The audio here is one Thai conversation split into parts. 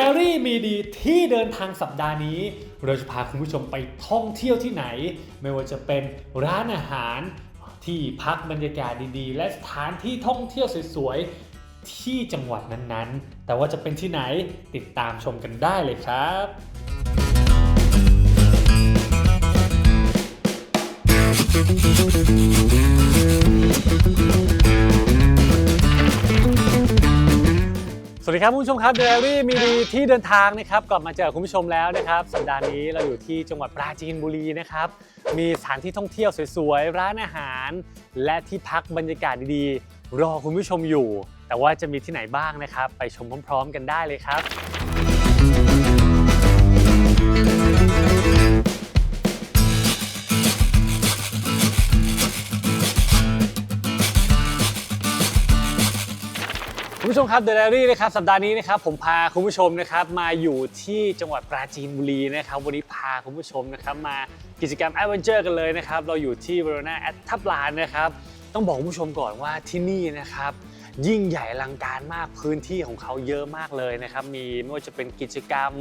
The Diary มีดีที่เดินทางสัปดาห์นี้ เราจะพาคุณผู้ชมไปท่องเที่ยวที่ไหน ไม่ว่าจะเป็นร้านอาหาร ที่พักบรรยากาศดีๆ และสถานที่ท่องเที่ยวสวยๆ ที่จังหวัดนั้นๆ แต่ว่าจะเป็นที่ไหนติดตามชมกันได้เลยครับส วัสดีครับคุณผู้ชมครับเดลี่มีดีที่เดินทางนะครับกลับมาเจอคุณผู้ชมแล้วนะครับสัปดาห์นี้เราอยู่ที่จังหวัดปราจีนบุรีนะครับมีสถานที่ท่องเที่ยวสวยๆร้านอาหาร และที่พักบรรยากาศดีๆ รอคุณผู้ชมอยู่ แต่ว่าจะมีที่ไหนบ้างนะครับ ไปชมพร้อม ๆ กันได้เลยครับ ชมครับเดล i รี่นะครับสัปดาห์นี้นะครับผมพาคุณผู้ชมนะครับมาอยู่ที่จังหวัดปราจีนบุรีนะครับวันนี้พาคุณผู้ชมนะครับมากิจกรรมแอดเวนเจอร์กันเลยนะครับเราอยู่ที่ v e r o n a แอดทับลานนะครับต้องบอกคุณผู้ชมก่อนว่าที่นี่นะครับยิ่งใหญ่ลังการมากพื้นที่ของเขาเยอะมากเลยนะครับ มีไม่ว่าจะเป็นกิจกรรม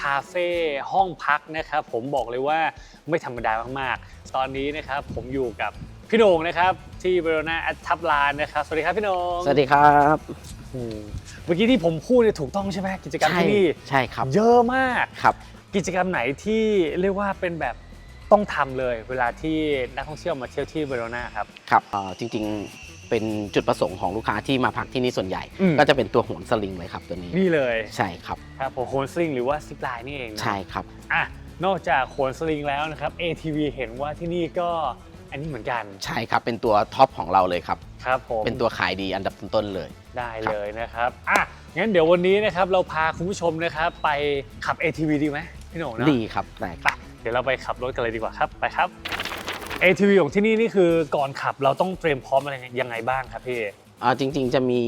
คาเฟ่ห้องพักนะครับ ผมบอกเลยว่าไม่ธรรมดามากๆ ตอนนี้นะครับผมอยู่กับพี่โหน่งนะครับ ที่ v e r o n a แอดทับลานนะครับ สวัสดีครับพี่โหน่งสวัสดีครับ อืมเมื่อกี้ที่ผมพูดเนี่ยถูกต้องใช่ไหมกิจกรรมใช่ที่นี่ใช่ครับเยอะมากครับ กิจกรรมไหนที่เรียกว่าเป็นแบบต้องทำเลยเวลาที่นักท่องเที่ยวมาเที่ยวที่เวโรนาครับ ครับเอ่อจริงๆเป็นจุดประสงค์ของลูกค้าที่มาพักที่นี่ส่วนใหญ่ อืม ก็จะเป็นตัวโหนสลิงเลยครับตัวนี้นี่เลยใช่ครับครับผมโฮนสลิงหรือว่าซิปไลน์นี่เองนะ ใช่ครับ อะนอกจากโฮนสลิงแล้วนะครับ ATV เห็นว่าที่นี่ก็ อันนี้เหมือนกันใช่ครับ เป็นตัวท็อปของเราเลยครับ ครับผมเป็นตัวขายดีอันดับต้นๆเลย ได้เลยนะครับอะงั้นเดี๋ยววันนี้นะครับเราพาคุณผู้ชมนะครับไปขับ ATV ดีไหมพี่โหน่งเนอะดีครับได้คไปรับ เดี๋ยวเราไปขับรถกันเลยดีกว่าครับไปครับ ATV ของที่นี่นี่คือก่อนขับเราต้องเตรียมพร้อมอะไรยังไงบ้างครับพี่ อ่าจริงๆ จะมี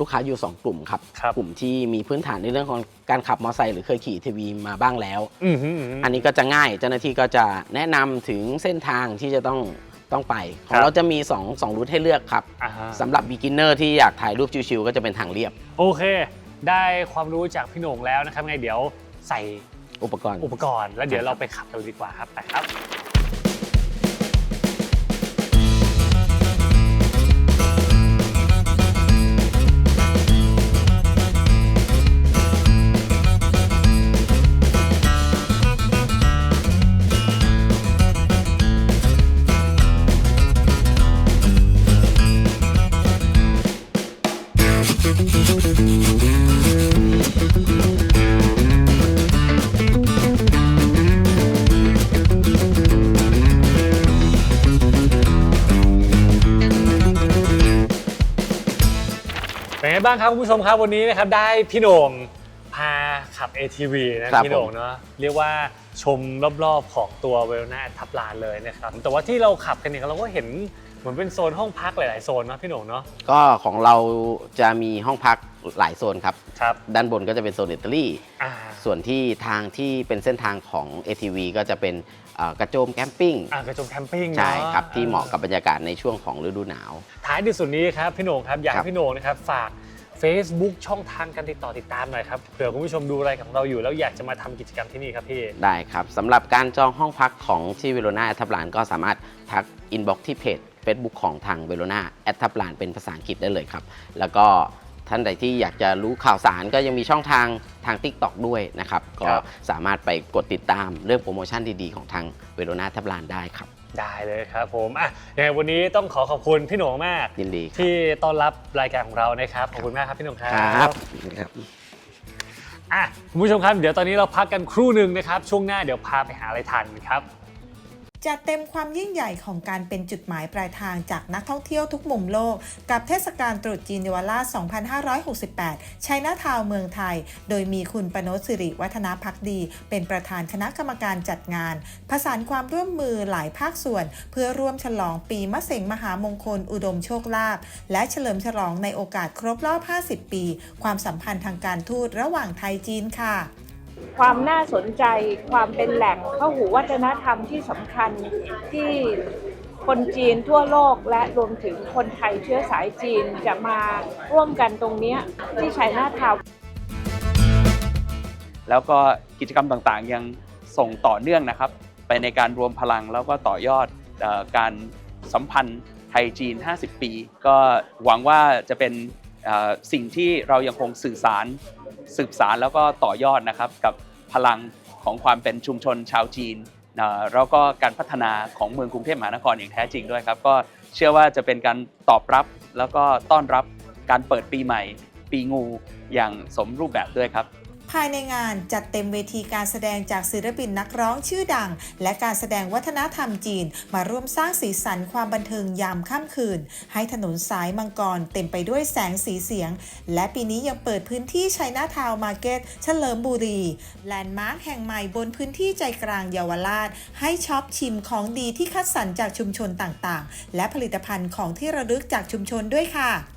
ลูกค้าอยู่ 2 กลุ่มครับ ครับ กลุ่มที่มีพื้นฐานในเรื่องของการขับมอเตอร์ไซค์หรือเคยขี่ทีวีมาบ้างแล้ว อือหือหืออันนี้ก็จะง่ายเจ้าหน้าที่ก็จะแนะนำถึงเส้นทางที่จะต้องต้องไปขอครังบ เราจะมี2 2รูทให้เลือกครับอ่าฮะสำหรับ beginner ที่อยากถ่ายรูปชิวๆก็จะเป็นทางเรียบ โอเค ได้ความรู้จากพี่โหน่งแล้วนะครับไงเดี๋ยวใส่อุปกรณ์ อุปกรณ์ แล้วเดี๋ยวเราไปขับกันเลยดีกว่าครับไปครับ บ้างครับคุณผู้ชมครับวันนี้นะครับได้พี่โหน่งพาขับ ATV นะครับพี่โหน่งผมเนาะเรียกว่าชมรอบๆของตัวเวลนาทับลานเลยนะครับแต่ว่าที่เราขับกันเนี่ยเราก็เห็นเหมือนเป็นโซนห้องพักหลาย ๆ โซนเนาะพี่โหน่งเนาะก็ของเราจะมีห้องพักหลายโซนครับครับด้านบนก็จะเป็นโซนอิตาลีอ่าส่วนที่ทางที่เป็นเส้นทางของ ATV ก็จะเป็นเอ่อกระโจมแคมปิ้งอ่ากระจงแคมปิ้งเนอะใช่ครับที่เหมาะกับบรรยากาศในช่วงของฤดูหนาว ท้ายที่สุดนี้ครับพี่โหน่งครับอยากครัให้บพี่โหน่งนะครับฝาก Facebook ช่องทางการติดต่อติดตามหน่อยครับเผื่อคุณผู้ชมดูรายการของเราอยู่แล้วอยากจะมาทำกิจกรรมที่นี่ครับพี่ ได้ครับสำหรับการจองห้องพักของที่เวโรนาแอตทับลานก็สามารถทักอินบ็อกที่เพจ Facebook ของทางเวโรนาแอตทับลานเป็นภาษาอังกฤษได้เลยครับ แล้วก็ท่านใดที่อยากจะรู้ข่าวสารก็ยังมีช่องทางทาง TikTok ด้วยนะครับ ก็สามารถไปกดติดตามเรื่องโปรโมชั่นดีๆของทางเวโรนาแอตทับลานได้ครับ ได้เลยครับผมอะยังไงวันนี้ต้องขอขอบคุณพี่โหน่งมาก ยินดีครับที่ต้อนรับรายการของเรานะครับ ขอบคุณมากครับพี่โหน่งครับครับครับ อะคุณผู้ชมครับ เดี๋ยวตอนนี้เราพักกันครู่หนึ่งนะครับ ช่วงหน้าเดี๋ยวพาไปหาอะไรทานกันครับ จัดเต็มความยิ่งใหญ่ของการเป็นจุดหมายปลายทางจากนักท่องเที่ยวทุกมุมโลก กับเทศกาลตรุษจีนเนวาล่า2568 ชัยนาทาวเมืองไทย โดยมีคุณปนศสิริวัฒนาพักดี เป็นประธานคณะกรรมการจัดงาน ผสานความร่วมมือหลายภาคส่วน เพื่อร่วมฉลองปีมะเสงมหามงคลอุดมโชคลาภและเฉลิมฉลองในโอกาสครบรอบ 50 ปี ความสัมพันธ์ทางการทูตระหว่างไทยจีนค่ะ ความน่าสนใจ ความเป็นแหล่งข้าหูวัฒนธรรมที่สำคัญที่คนจีนทั่วโลกและรวมถึงคนไทยเชื้อสายจีนจะมาร่วมกันตรงนี้ที่ชัยนาทาวแล้วก็กิจกรรมต่างๆ ยังส่งต่อเนื่องนะครับ ไปในการรวมพลังแล้วก็ต่อยอดอการสัมพันธ์ไทยจีน 50 ปี ก็หวังว่าจะเป็นสิ่งที่เรายังคงสื่อสาร สืบสารแล้วก็ต่อยอดนะครับกับพลังของความเป็นชุมชนชาวจีนแล้วก็การพัฒนาของเมืองกรุงเทพมหานครอย่างแท้จริงด้วยครับ ก็เชื่อว่าจะเป็นการตอบรับแล้วก็ต้อนรับการเปิดปีใหม่ ปีงูอย่างสมรูปแบบด้วยครับ ภายในงานจัดเต็มเวทีการแสดงจากศิลปินนักร้องชื่อดัง และการแสดงวัฒนธรรมจีน มาร่วมสร้างสีสันความบันเทิงยามค่ำคืน ให้ถนนสายมังกรเต็มไปด้วยแสงสีเสียง และปีนี้ยังเปิดพื้นที่ชัยนาทาวน์มาร์เก็ตเฉลิมบุรี แลนด์มาร์คแห่งใหม่บนพื้นที่ใจกลางเยาวราช ให้ช็อปชิมของดีที่คัดสรรจากชุมชนต่างๆ และผลิตภัณฑ์ของที่ระลึกจากชุมชนด้วยค่ะ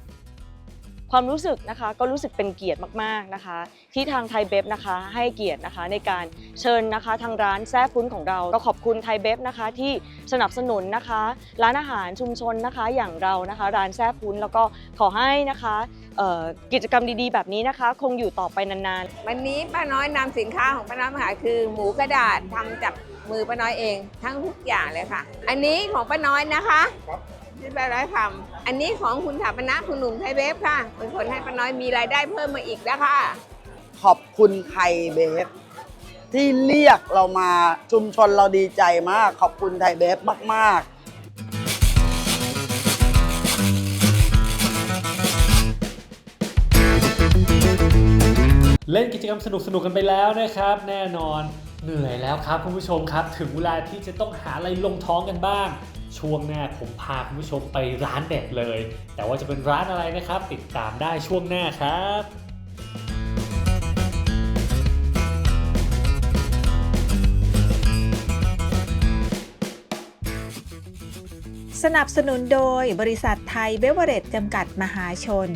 ความรู้สึกนะคะก็รู้สึกเป็นเกียรติมากๆนะคะ ที่ทางไทยเบฟนะคะให้เกียรตินะคะในการเชิญนะคะทางร้านแซ่ฟุ้นของเราก็ขอบคุณไทยเบฟนะคะที่สนับสนุนนะคะ ร้านอาหารชุมชนนะคะอย่างเรานะคะ ร้านแซ่ฟุ้นแล้วก็ขอให้นะคะกิจกรรมดีๆ แบบนี้นะคะ คงอยู่ต่อไปนานๆ วันนี้ป้าน้อยนำสินค้าของป้าน้อยมาขายคือ หมูกระดาษทำจาก มือป้าน้อยเองทั้งทุกอย่างเลยค่ะ อันนี้ของป้าน้อยนะคะที่ป้าน้อยทำอันนี้ของคุณถาปนะคุณหนุ่มไทยเบฟค่ะเป็นคนให้ป้าน้อยมีรายได้เพิ่มมาอีกแล้วค่ะขอบคุณไทยเบฟที่เรียกเรามาชุมชนเราดีใจมาก ขอบคุณไทยเบฟมากๆเล่นกิจกรรมสนุกสนุกๆกันไปแล้วนะครับ แน่นอน เหนื่อยแล้วครับคุณผู้ชมครับ ถึงเวลาที่จะต้องหาอะไรลงท้องกันบ้าง ช่วงหน้าผมพาคุณผู้ชมไปร้านเด็ดเลย แต่ว่าจะเป็นร้านอะไรนะครับ ติดตามได้ช่วงหน้าครับสนับสนุนโดยบริษัทไทยเบเวอเรจจำกัดมหาชน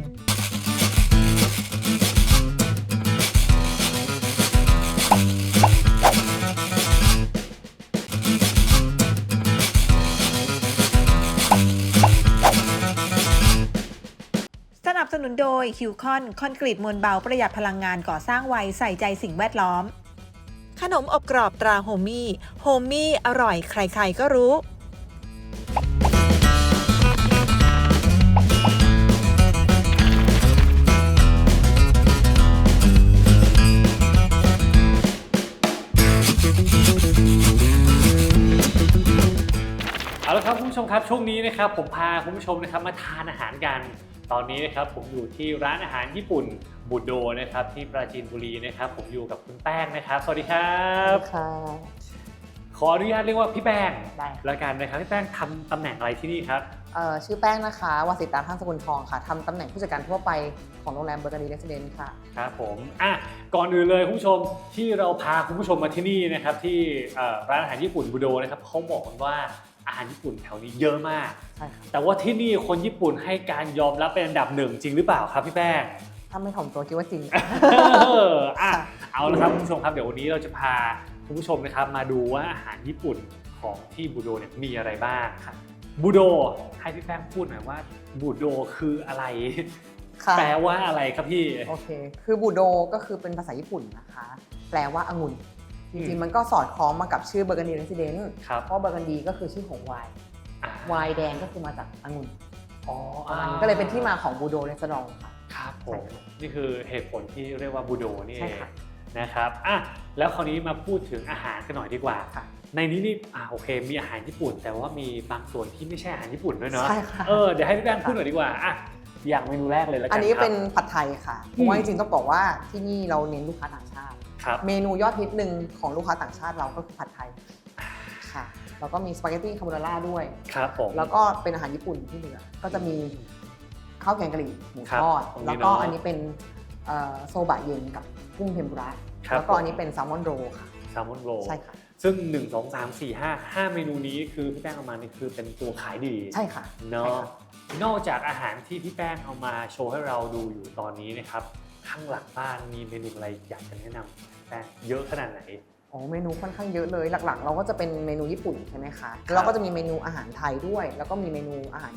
นับสนุนโดยคิวคอนคอนกรีตมวลเบาประหยัดพลังงานก่อสร้างไวใส่ใจสิ่งแวดล้อม ขนมอบกรอบตราโฮมี่โฮมี่อร่อยใครๆก็รู้เอาละครับคุณผู้ชมครับช่วงนี้นะครับผมพาคุณผู้ชมนะครับมาทานอาหารกัน ตอนนี้นะครับผมอยู่ที่ร้านอาหารญี่ปุ่นบูโดนะครับที่ปราจีนบุรีนะครับ ผมอยู่กับคุณแป้งนะครับ สวัสดีครับค่ะขออนุญาตเรียกว่าพี่แป้งได้ค่ะแล้วกันนะครับพี่แป้งทำตำแหน่งอะไรที่นี่ครับเอ่อชื่อแป้งนะคะวาสิตาข้างสกุลทองค่ะทำตำแหน่งผู้จัดการทั่วไปของโรงแรมเบอร์กานีเรสเดนค่ะ ครับผมอะก่อนอื่นเลยคุณผู้ชมที่เราพาคุณผู้ชมมาที่นี่นะครับที่เอ่อร้านอาหารญี่ปุ่นบูโดนะครับเขาบอกกันว่า อาหารญี่ปุ่นแถวนี้เยอะมาก ใช่ค่ะแต่ว่าที่นี่คนญี่ปุ่นให้การยอมรับเป็นอันดับหนึ่งจริงหรือเปล่าครับพี่แป้ง ถ้าไม่ถ่อมตัวคิดว่าจริง เอออะเอาละครับคุณผู้ชมครับเดี๋ยววันนี้เราจะพาคุณผู้ชมนะครับมาดูว่าอาหารญี่ปุ่นของที่บูโดเนี่ยมีอะไรบ้างครับบูโดให้พี่แป้งพูดหน่อยว่าบูโดคืออะไร ค่ะ แปลว่าอะไรครับพี่ โอเค คือบูโดก็คือเป็นภาษาญี่ปุ่นนะคะ แปลว่าองุ่น จอืริงมๆมันก็สอดคล้องมากับชื่อเบอร์กานีเรสเดนครับเพราะเบอร์กานีก็คือชื่อของไวน์อ่าไวน์แดงก็คือมาจากองุ่นอ๋อประมาณอ่านี้ก็เลยเป็นที่มาของบูโดเรสตอรองค่ะครับผใช่มค่ะนี่คือเหตุผลที่เรียกว่าบูโดนี่ใช่เองค่ะนะครับอะแล้วคราวนี้มาพูดถึงอาหารกันหน่อยดีกว่าค่ะในนี้นี่อ่าโอเค มีอาหารญี่ปุ่น แต่ว่ามีบางส่วนที่ไม่ใช่อาหารญี่ปุ่นด้วยเนาะใช่ค่ะเออเดี๋ยวให้พี่แป้งพูดหน่อยดีกว่าอะอย่างเมนูแรกเลยแล้วกันอันนี้ครับเป็นผัดไทยค่ะเพราะว่าจริงๆต้องบอกว่าที่นี่เราเน้นลูกค้าต่างชาติ ครับ เมนูยอดฮิตหนึ่งของลูกค้าต่างชาติเราก็คือผัดไทยค่ะ แล้วก็มีสปาเกตตี้คาโบนาร่าด้วย ครับผม แล้วก็เป็นอาหารญี่ปุ่นที่เหลือ ก็จะมีข้าวแกงกะหรี่หมูครับทอดตรงนี้แล้วก็เนอะอันนี้เป็นเอ่อโซบะเย็นกับกุ้งเทมปุระ ครับ แล้วก็ผมอันนี้เป็นแซลมอนโรลค่ะ แซลมอนโรใช่ค่ะ ซึ่ง 1 2 3 4 5 5 เมนูนี้คือพี่แป้งเอามานี่คือเป็นตัวขายดีใช่ค่ะเนาะใช่ค่ะ นอกจากอาหารที่พี่แป้งเอามาโชว์ให้เราดูอยู่ตอนนี้นะครับ ข้างหลังบ้านมีเมนูอะไรอยากจะแนะนำพี่แป้งเยอะขนาดไหน อ๋อเมนูค่อนข้างเยอะเลยหลักๆ เราก็จะเป็นเมนูญี่ปุ่นใช่ไหมคะแล้วก็จะมีเมนูอาหารไทยด้วย แล้วก็มีเมนูอาหาร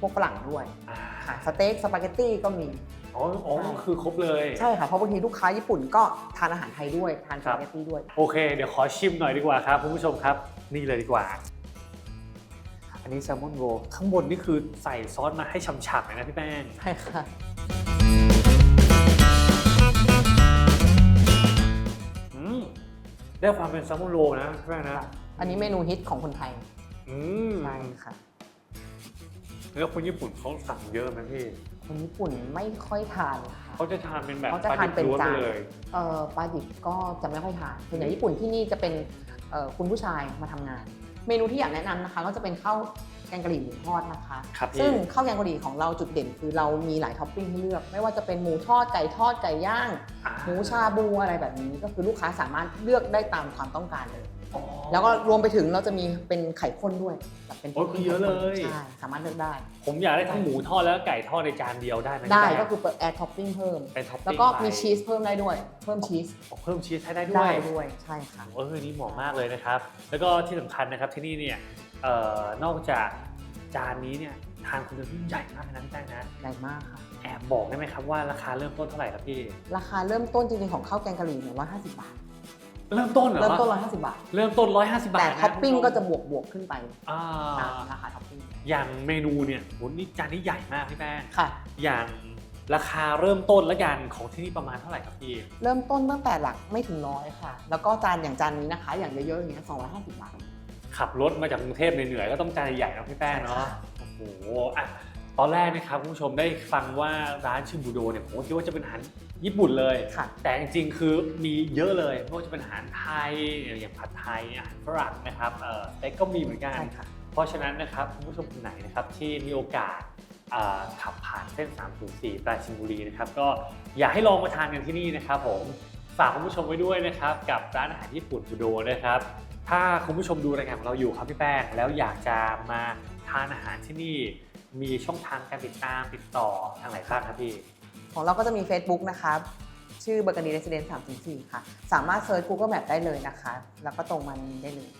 พวกฝรั่งด้วยอ่าค่ะสเต็กสปาเกตตี้ก็มี อ๋ออ๋อคือครบเลย ใช่ค่ะเพราะบางทีลูกค้าญี่ปุ่นก็ทานอาหารไทยด้วยทานครัสบปาเกตตี้ด้วย โอเค เดี๋ยวขอชิมหน่อยดีกว่าครับคุณผู้ชมครับ นี่เลยดีกว่า อันนี้แซลมอนโรลข้างบนนี่คือใส่ซอสมาให้ฉ่ำๆเลยนะพี่แป้ง ใช่ค่ะ ได้ความเป็นแซลมอนโรลนะพี่แป้งนะอันนี้เมนูฮิตของคนไทยอืมใช่ค่ะแล้วคนญี่ปุ่นเขาสั่งเยอะไหมพี่คนญี่ปุ่นไม่ค่อยทานค่ะ เขาจะทานเป็นแบบเขาจะทานเป็นล้วนจาไปนเลยเอ่อปลาดิบก็จะไม่ค่อยทานส่วนใหญ่ญี่ปุ่นที่นี่จะเป็นเอ่อคุณผู้ชายมาทำงาน เมนูที่อยากแนะนำนะคะ ก็จะเป็นข้าว แกงกะหรี่หมูทอดนะคะ ครับพี่ ซึ่งข้าวแกงกะหรี่ของเราจุดเด่น คือเรามีหลายท็อปปิ้งให้เลือก ไม่ว่าจะเป็นหมูทอดไก่ทอดไก่ย่าง อ่าหมูชาบูอะไรแบบนี้ ก็คือลูกค้าสามารถเลือกได้ตามความต้องการเลย อ๋อ แล้วก็รวมไปถึงเราจะมีเป็นไข่ข้นด้วยแบบเป็นโอ้ยคือเยอะเลย ใช่สามารถเลือกได้ ผมอยากได้ทั้งหมูทอดแล้วก็ไก่ทอดในจานเดียวได้ไหมได้พี่แป้งก็คือเปิดแอร์ท็อปปิ้งเพิ่ม เป็นท็อปปิ้งแล้วก็มีไปชีสเพิ่มได้ด้วย เพิ่มชีสอ๋อเพิ่มชีสให้ได้ด้วได้ยด้วยใช่ค่ะ เออนี่เหมาะมากเลยนะครับ แล้วก็ที่สำคัญนะครับที่นี่เนี่ย เอ่อนอกจากจานนี้เนี่ยทานคนเดียวที่ใหญ่มากเลยนะพี่แป้งนะ ใหญ่มากค่ะ แอบบอกได้ไหมครับว่าราคาเริ่มต้นเท่าไหร่ครับพี่ ราคาเริ่มต้นจริงๆของข้าวแกงกะหรี่เนี่ยร้อยห้าสิบบาท เริ่มต้นเหรอเริ่มต้นร้อยห้าสิบบาท เริ่มต้น 150 บาทแต่นท็อปปิ้งคุณผู้ชมก็จะบวกบวกๆขึ้นไปอ่าตามราคาท็อปปิ้งอย่างเมนูเนี่ยโหนี่จานนี้ใหญ่มากพี่แป้งค่ะ อย่างราคาเริ่มต้นและกันของที่นี่ประมาณเท่าไหร่ครับพี่เริ่มต้นตั้งแต่หลักไม่ถึงร้อยค่ะ แล้วก็จานอย่างจานนี้นะคะ อย่างเยอะๆอย่างเงี้ยสองร้อยห้าสิบบาท ขับรถมาจากกรุงเทพเหนื่อยๆก็ต้องจานใหญ่ๆเนาะพี่แป้งเนาะใช่ค่ะโอ้โหอะตอนแรกนะครับคุณผู้ชมได้ฟังว่าร้านชื่อบูโดเนี่ยผมก็คิดว่าจะเป็นอาหารญี่ปุ่นเลยค่ะแต่จริงๆคือมีเยอะเลยไม่ว่าจะเป็นอาหารไทยอย่างผัดไทยอาหารฝรั่งนะครับเออสเต็กก็มีเหมือนกันใช่ค่ะเพราะฉะนั้นนะครับคุณผู้ชมคนไหนนะครับที่มีโอกาสอ่าขับผ่านเส้น 304 ปราจีนบุรีนะครับก็อยากให้ลองมาทานกันที่นี่นะครับผมฝากคุณผู้ชมไว้ด้วยนะครับกับร้านอาหารญี่ปุ่นบูโดนะครับ ถ้าคุณผู้ชมดูรายการของเราอยู่ครับพี่แป้งแล้วอยากจะมาทานอาหารที่นี่มีช่องทางการติดตามติดต่อทางไหนบ้างครับพี่ ของเราก็จะมี Facebook นะครับ ชื่อเบอร์กานีเรสเดนต์304ค่ะ สามารถเซิร์ช Google Map ได้เลยนะคะ แล้วก็ตรงมันได้เลย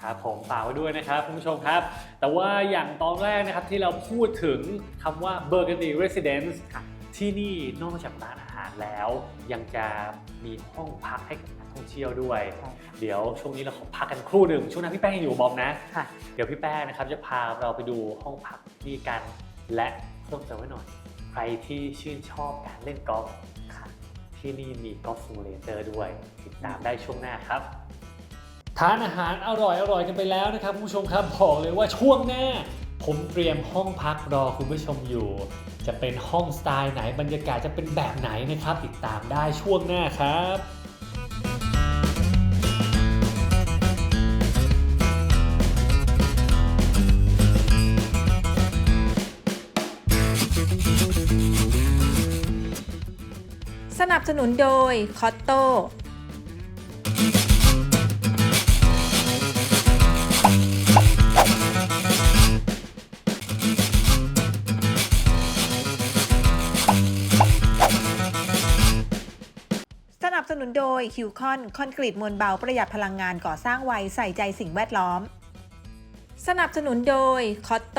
ครับผมฝากไว้ด้วยนะครับคุณผู้ชมครับ แต่ว่าอย่างตอนแรกนะครับที่เราพูดถึงคำว่า Burgundy Residence ค่ะที่นี่นอกจากร้านอาหารแล้ว ยังจะมีห้องพักให้กับนัก ท่องเที่ยวด้วยใช่ค่ะเดี๋ยวช่วงนี้เราขอพักกันครู่หนึ่งช่วงนั้นพี่แป้งยังอยู่กับบอมนะ ค่ะ เดี๋ยวพี่แป้งนะครับจะพาเราไปดูห้องพักนี่กัน และเพิ่มเติมไว้หน่อย ใครที่ชื่นชอบการเล่นกอล์ฟค่ะ ที่นี่มีกอล์ฟซิมูเลเตอร์ด้วย ติดตามได้ช่วงหน้าครับ ทานอาหารอร่อยอร่อยกันไปแล้วนะครับคุณผู้ชมครับบอกเลยว่าช่วงหน้า ผมเตรียมห้องพักรอคุณผู้ชมอยู่ จะเป็นห้องสไตล์ไหนบรรยากาศจะเป็นแบบไหนนะครับ ติดตามได้ช่วงหน้าครับ นับสนุนโดยคอตโตสนับสนุนโดยคิวคอนคอนกรีตมวลเบาประหยัดพลังงานก่อสร้างไวใส่ใจสิ่งแวดล้อม สนับสนุนโดยคอตโต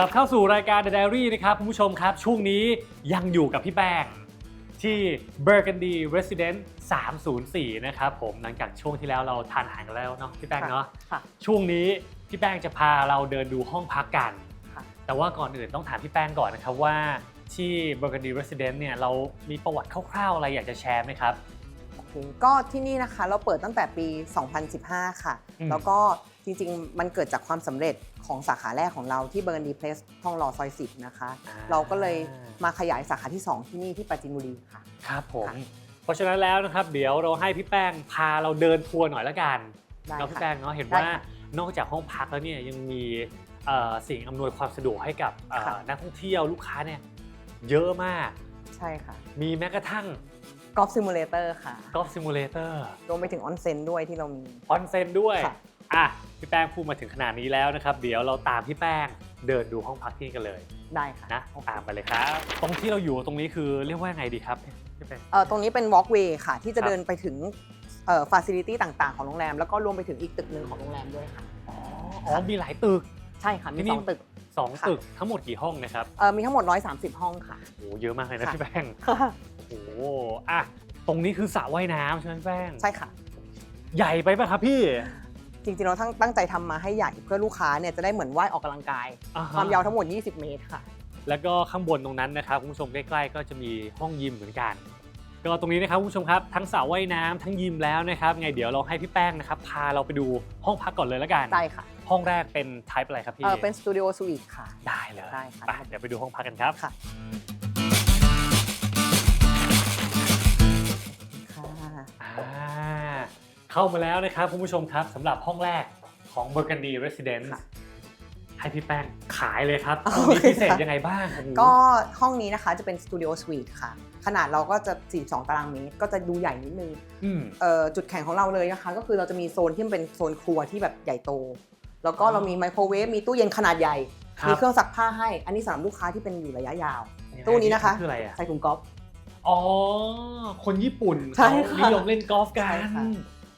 ลับเข้าสู่รายการ The Diary นะครับคุณผู้ชมครับ ช่วงนี้ยังอยู่กับพี่แป้งที่ Burgundy Resident 304 นะครับผมหลังจากช่วงที่แล้วเราทานอาหารกันแล้วเนาะพี่แป้งเนาะค่ะ ช่วงนี้พี่แป้งจะพาเราเดินดูห้องพักกัน ค่ะ แต่ว่าก่อนอื่นต้องถามพี่แป้งก่อนนะครับว่าที่ Burgundy Resident เนี่ยเรามีประวัติคร่าวๆอะไรอยากจะแชร์ไหมครับโอเคก็ที่นี่นะคะเราเปิดตั้งแต่ปี 2015 ค่ะ อืมแล้วก็จริงๆ มันเกิดจากความสำเร็จ ของสาขาแรกของเราที่เบอร์ดีเพลสทองหล่อซอย10นะคะ เราก็เลยมาขยายสาขาที่ 2 ที่นี่ที่ปราจีนบุรีค่ะครับผมค่ะเพราะฉะนั้นแล้วนะครับ เดี๋ยวเราให้พี่แป้งพาเราเดินทัวร์หน่อยละกันได้เนาะพี่ค่ะแป้งเนาะเห็นได้ว่าค่ะนอกจากห้องพักแล้วเนี่ยยังมีเอ่อสิ่งอำนวยความสะดวกให้กับเอ่อค่ะนักท่องเที่ยวลูกค้าเนี่ยเยอะมากใช่ค่ะ มีแม้กระทั่งกอล์ฟซิมูเลเตอร์ค่ะกอล์ฟซิมูเลเตอร์รวมไปถึงออนเซ็นด้วยที่เรามีออนเซนด้วยค่ะ อะพี่แป้งพูดมาถึงขนาดนี้แล้วนะครับ เดี๋ยวเราตามพี่แป้งเดินดูห้องพักที่นี่กันเลยได้ค่ะนะตามไปเลยครับ ตรงที่เราอยู่ตรงนี้คือเรียกว่าไงดีครับพี่แป้ง เอ่อตรงนี้เป็น walkway ค่ะ ที่จะครับ เดินไปถึงเอ่อฟาซิลิตี้ต่างๆ ของโรงแรม แล้วก็รวมไปถึงอีกตึกหนึ่งของโรงแรมด้วยค่ะ อ๋อมีหลายตึก ใช่ค่ะมีที่นี่ สองตึก สองค่ะ ตึกทั้งหมดกี่ห้องนะครับเอ่อมีทั้งหมด 130 ห้องค่ะ โอ้เยอะมากเลยนะค่ะ พี่แป้งโอ้โหอะตรงนี้คือสระว่ายน้ำใช่ไหมพี่แป้งใช่ค่ะ ใหญ่ไปป่ะครับพี่ จริงๆเราทั้งตั้งใจทำมาให้ใหญ่เพื่อลูกค้าเนี่ยจะได้เหมือนว่ายออกกำลังกาย อ่ฮะความยาวทั้งหมด 20 เมตรค่ะ แล้วก็ข้างบนตรงนั้นนะครับคุณผู้ชมใกล้ๆ ก็จะมีห้องยิมเหมือนกัน ก็ตรงนี้นะครับคุณผู้ชมครับทั้งสระว่ายน้ำทั้งยิมแล้วนะครับไงเดี๋ยวเราให้พี่แป้งนะครับพาเราไปดูห้องพักก่อนเลยแล้วกัน ได้ค่ะห้องแรกเป็น type อะไรครับพี่เออเป็นสตูดิโอสวีทค่ะ ได้เลยได้ค่ะ ไปเดี๋ยวไปดูห้องพักกันครับ ค่ะค่ะ เข้ามาแล้วนะครับคุณผู้ชมครับสำหรับห้องแรกของ Burgundy Residence ค่ะให้พี่แป้งขายเลยครับโอห้องเคนี้พิเศษค่ะยังไงบ้างโอ้โหก็ห้องนี้นะคะจะเป็นสตูดิโอสวีทค่ะ ขนาดเราก็จะ 42 ตารางเมตร ก็จะดูใหญ่นิดนึงอืมเอ่อจุดแข็งของเราเลยนะคะ ก็คือเราจะมีโซนที่มันเป็นโซนครัวที่แบบใหญ่โต แล้วก็อ๋อเรามีไมโครเวฟ มีตู้เย็นขนาดใหญ่ครับมีเครื่องซักผ้าให้ อันนี้สำหรับลูกค้าที่เป็นอยู่ระยะยาว ตู้นี้นะคะคืออะไรอะใส่ถุงกอล์ฟ อ๋อ คนญี่ปุ่นใช่เขาค่ะนิยมเล่นกอล์ฟกัใช่นค่ะ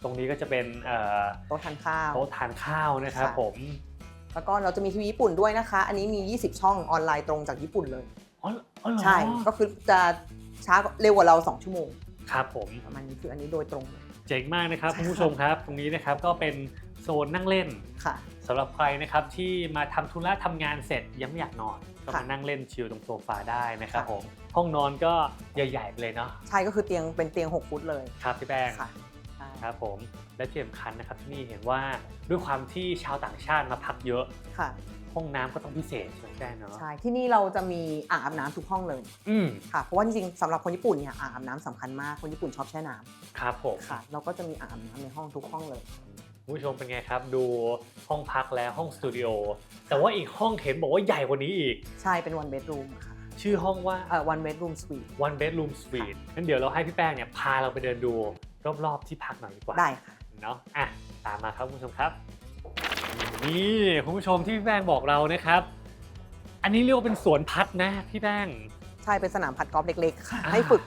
ตรงนี้ก็จะเป็นเอ่อโต๊ะทานข้าวโต๊ะทานข้าวนะครับค่ะผม แล้วก็เราจะมีทีวีญี่ปุ่นด้วยนะคะ อันนี้มี 20 ช่องออนไลน์ตรงจากญี่ปุ่นเลยอ๋ออ๋อเหรอใช่ก็คือจะช้าเร็วกว่าเรา 2 ชั่วโมงครับผมประมาณนี้คืออันนี้โดยตรงเลยเจ๋งมากนะครับใช่คุณผู้ชมครับ ตรงนี้นะครับก็เป็นโซนนั่งเล่นค่ะสำหรับใครนะครับที่มาทำธุระทำงานเสร็จยังไม่อยากนอน ก็ค่ะมานั่งเล่นชิลตรงโซฟาได้นะครับค่ะผมห้องนอนก็ใหญ่ๆไปเลยเนาะใช่ก็คือเตียงเป็นเตียง 6 ฟุตเลยครับพี่แป้ง ค่ะใช่ครับผมและที่สำคัญนะครับที่นี่เห็นว่าด้วยความที่ชาวต่างชาติมาพักเยอะ ค่ะ ห้องน้ำก็ต้องพิเศษใช่ไหมแป้งเนาะใช่ ที่นี่เราจะมีอ่างอาบน้ำทุกห้องเลยอืมค่ะ เพราะว่าจริงๆสำหรับคนญี่ปุ่นเนี่ยอ่างอาบน้ำสำคัญมาก คนญี่ปุ่นชอบแช่น้ำครับผมค่ะ เราก็จะมีอ่างอาบน้ำในห้องทุกห้องเลย คุณผู้ชมเป็นไงครับ ดูห้องพักและห้องสตูดิโอแต่ว่าอีกห้องเห็นบอกว่าใหญ่กว่านี้อีก ใช่ เป็น one bedroom ค่ะชื่อห้องว่า เอ่อ one bedroom suite one bedroom suite งั้นเดี๋ยวเราให้พี่แป้งเนี่ยพาเราไปเดินดู รอบๆที่พักหน่อยดีกว่าได้ค่ะ เนาะอะตามมาครับคุณผู้ชมครับ นี่คุณผู้ชมที่พี่แป้งบอกเรานะครับ อันนี้เรียกว่าเป็นสวนพัดนะพี่แป้ง ใช่เป็นสนามพัดกอล์ฟเล็กๆค่ะอ่า ให้ฝึก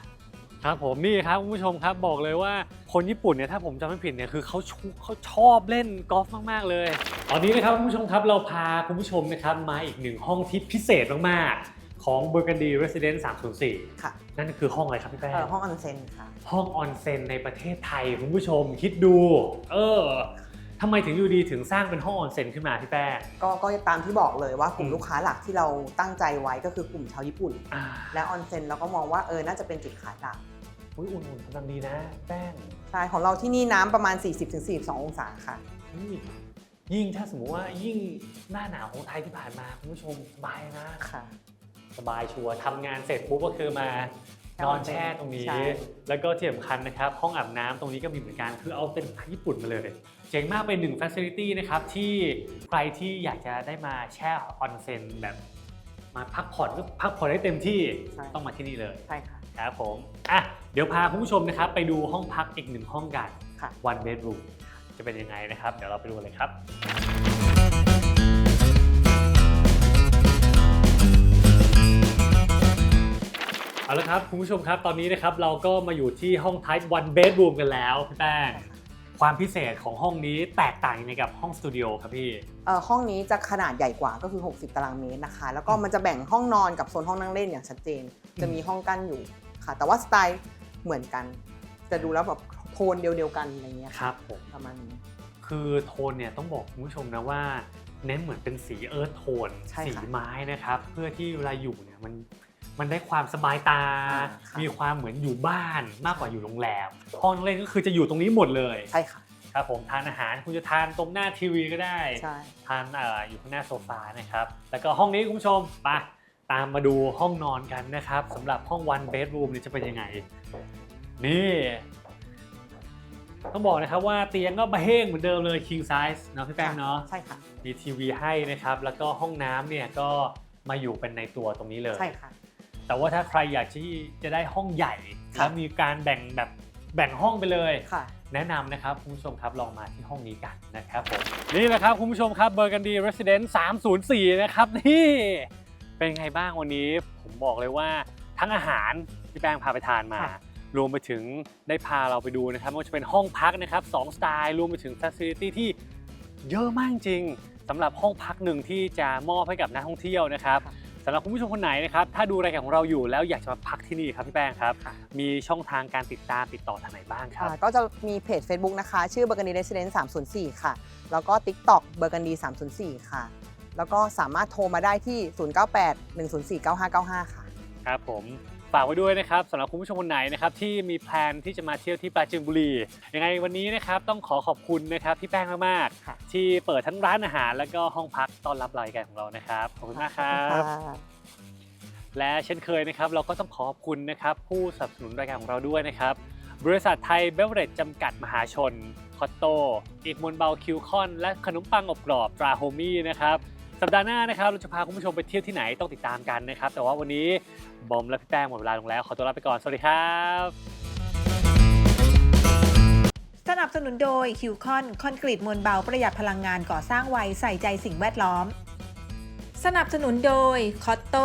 ครับผมนี่ครับคุณผู้ชมครับบอกเลยว่าคนญี่ปุ่นเนี่ยถ้าผมจำไม่ผิดเนี่ยคือเขาชูเขาชอบเล่นกอล์ฟมากๆเลย ตอนนี้นะครับคุณผู้ชมครับเราพาคุณผู้ชมนะครับมาอีกหนึ่งห้องที่พิเศษมากๆ ของ Burgundy Residence 304 ค่ะ นั่นคือห้องอะไรครับพี่แป้ง เอ่อห้องออนเซ็นค่ะ ห้องออนเซ็นในประเทศไทยคุณผู้ชมคิดดู เออทำไมถึงอยู่ดีถึงสร้างเป็นห้องออนเซ็นขึ้นมาพี่แป้ง ก็ก็ตามที่บอกเลยว่ากลุ่อืมมลูกค้าหลักที่เราตั้งใจไว้ก็คือกลุ่มชาวญี่ปุ่น อ่าและออนเซ็นเราก็มองว่าเออน่าจะเป็นจุดขายหลักอุ้ยอุ่นๆกำลังดีนะ แป้งใช่ของเราที่นี่น้ำประมาณ 40-42 องศาค่ะ นี่ยิ่งถ้าสมมติว่ายิ่งหน้าหนาวของไทยที่ผ่านมาคุณผู้ชมสบายนะ ค่ะ สบายชัวร์ทำงานเสร็จปุ๊บก็คือมานอนแช่ตรงนี้ ใช่ แล้วก็ที่สำคัญนะครับ ห้องอาบน้ำตรงนี้ก็มีเหมือนกัน คือเอาเป็นสไตล์ญี่ปุ่นมาเลย เจ๋งมากเป็นหนึ่งฟ a ซิลิตี้นะครับ ที่ใครที่อยากจะได้มาแช่ออนเซ็นแบบ มาพักผ่อนก็พักผ่อนได้เต็มที่ใช่ ต้องมาที่นี่เลย ใช่ค่ะ ครับผมอะเดี๋ยวพาคุณผู้ชมนะครับ ไปดูห้องพักอีกหนึ่งห้องกันค่ะ one bedroom จะเป็นยังไงนะครับ เดี๋ยวเราไปดูกันเลยครับ ละครับคุณผู้ชมครับตอนนี้นะครับเราก็มาอยู่ที่ห้อง Type one bedroom กันแล้วพี่แป้งความพิเศษของห้องนี้แตกต่างยังไงกับห้องสตูดิโอครับพี่ เอ่อห้องนี้จะขนาดใหญ่กว่าก็คือ 60 ตารางเมตรนะคะ แล้วก็มันจะแบ่งห้องนอนกับโซนห้องนั่งเล่นอย่างชัดเจน จะมีห้องกั้นอยู่ค่ะ แต่ว่าสไตล์เหมือนกัน จะดูแล้วแบบโทนเดียวๆกันอะไรเงี้ยครับผม ประมาณนี้ คือโทนเนี่ยต้องบอกคุณผู้ชมนะว่า เน้นเหมือนเป็นสีเอิร์ธโทน ใช่สีค่ะ ไม้นะครับ เพื่อที่เวลาอยู่เนี่ยมัน มันได้ความสบายตาอ่าค่ะมีความเหมือนอยู่บ้านมากกว่าอยู่โรงแรม ห้องนั่งเล่นก็คือจะอยู่ตรงนี้หมดเลยใช่ค่ะ ครับผมทานอาหารคุณจะทานตรงหน้าทีวีก็ได้ ใช่ ทานเอ่ออยู่ข้างหน้าโซฟานะครับ แล้วก็ห้องนี้คุณผู้ชมไปตามมาดูห้องนอนกันนะครับสำหรับห้อง one bedroom เนี่ยจะเป็นยังไง นี่ ต้องบอกนะครับว่าเตียงก็บะเฮงเหมือนเดิมเลย king size เนาะพี่แป้งเนาะ ใช่ค่ะ มีทีวีให้นะครับ แล้วก็ห้องน้ำเนี่ยก็มาอยู่เป็นในตัวตรงนี้เลย ใช่ค่ะ แต่ว่าถ้าใครอยากที่จะได้ห้องใหญ่ค่ะแล้วมีการแบ่งแบบแบ่งห้องไปเลย ค่ะ แนะนำนะครับคุณผู้ชมครับลองมาที่ห้องนี้กันนะครับผมนี่แหละครับคุณผู้ชมครับเบอร์กันดี Resident 304 นะครับนี่เป็นไงบ้างวันนี้ ผมบอกเลยว่าทั้งอาหารที่แป้งพาไปทานมา ค่ะ รวมไปถึงได้พาเราไปดูนะครับไม่ว่าจะเป็นห้องพักนะครับสองสไตล์รวมไปถึง Facility ที่เยอะมากจริงสำหรับห้องพักหนึ่งที่จะมอบให้กับนักท่องเที่ยวนะครับค่ะ สำหรับคุณผู้ชมคนไหนนะครับถ้าดูรายการของเราอยู่แล้วอยากจะมาพักที่นี่ครับพี่แป้งครับค่ะมีช่องทางการติดตามติดต่อทางไหนบ้างครับอ่าก็จะมีเพจ Facebook นะคะ ชื่อ Burgundy Resident 304ค่ะ แล้วก็ TikTok Burgundy 304ค่ะ แล้วก็สามารถโทรมาได้ที่ 098 104 9595 ค่ะ ครับผม ฝากไว้ด้วยนะครับสำหรับคุณผู้ชมคนไหนนะครับที่มีแพลนที่จะมาเที่ยวที่ปราจีนบุรียังไงวันนี้นะครับต้องขอขอบคุณนะครับพี่แป้งมากค่ะๆที่เปิดทั้งร้านอาหาร แล้วก็ห้องพักต้อนรับรายการของเรานะครับขอบคุณมากครับและเช่นเคยนะครับเราก็ต้องขอบคุณนะครับผู้สนับสนุนรายการของเราด้วยนะครับบริษัทไทยเบเวอเรจจำกัดมหาชน คอตโตอีกมนเบาคิวคอน และขนมปังอบกรอบตราโฮมี่นะครับ สัปดาห์หน้านะครับเราจะพาคุณผู้ชมไปเที่ยวที่ไหนต้องติดตามกันนะครับ แต่ว่าวันนี้บอมและพี่แป้งหมดเวลาลงแล้ว ขอตัวลาไปก่อน สวัสดีครับ สนับสนุนโดยคิวคอนคอนกรีตมวลเบาประหยัดพลังงานก่อสร้างไวใส่ใจสิ่งแวดล้อม สนับสนุนโดยคอตโต